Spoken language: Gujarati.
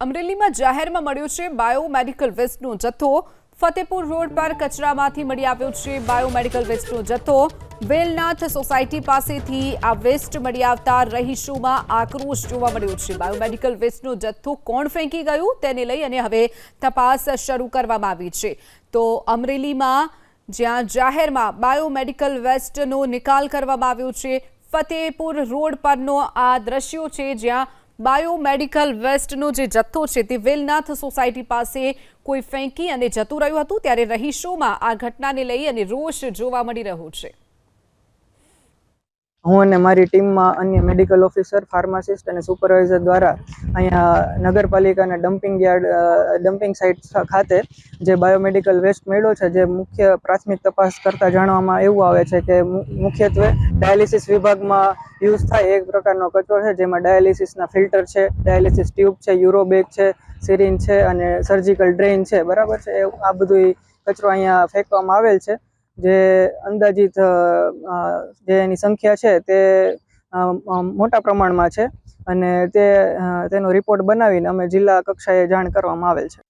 અમરેલીમાં જાહેરમાં મળ્યો છે બાયોમેડિકલ વેસ્ટનો જથ્થો. ફતેપુર રોડ પર કચરામાંથી મળી આવ્યો છે બાયોમેડિકલ વેસ્ટનો જથ્થો. વેલનાથ સોસાયટી પાસેથી આ વેસ્ટ મળી આવતા રહીશોમાં આક્રોશ જોવા મળ્યો છે. બાયોમેડિકલ વેસ્ટનો જથ્થો કોણ ફેંકી ગયું તેને લઈ અને હવે તપાસ શરૂ કરવામાં આવી છે. તો અમરેલીમાં જ્યાં જાહેરમાં બાયોમેડિકલ વેસ્ટનો નિકાલ કરવામાં આવ્યો છે, ફતેપુર રોડ પરનો આ દ્રશ્યો છે જ્યાં બાયોમેડિકલ વેસ્ટનો જે જથ્થો છે તે વેલનાથ સોસાયટી પાસે કોઈ ફેંકી અને જતું રહ્યું હતું, ત્યારે રહીશોમાં આ ઘટનાને લઈ અને રોષ જોવા મળી રહ્યો છે. હું અને મારી ટીમમાં અન્ય મેડિકલ ઓફિસર ફાર્માસિસ્ટ અને સુપરવાઇઝર દ્વારા અહીંયા નગરપાલિકાના ડમ્પિંગ યાર્ડ ડમ્પિંગ સાઇટ ખાતે જે બાયોમેડિકલ વેસ્ટ મેળો છે, જે મુખ્ય પ્રાથમિક તપાસ કરતાં જાણવામાં એવું આવે છે કે મુખ્યત્વે ડાયાલિસિસ વિભાગમાં યુઝ થાય એક પ્રકારનો કચરો છે, જેમાં ડાયાલિસિસના ફિલ્ટર છે ડાયાલિસિસ ટ્યુબ છે યુરોબેગ છે સિરિન છે અને સર્જિકલ ડ્રેઇન છે. બરાબર છે? આ બધું કચરો અહીંયા ફેંકવામાં આવેલ છે. જે અંદાજિત જે એની સંખ્યા છે તે મોટા પ્રમાણમાં છે અને તે તેનો રિપોર્ટ બનાવીને અમે જિલ્લા કક્ષાએ જાણ કરવામાં આવેલ છે.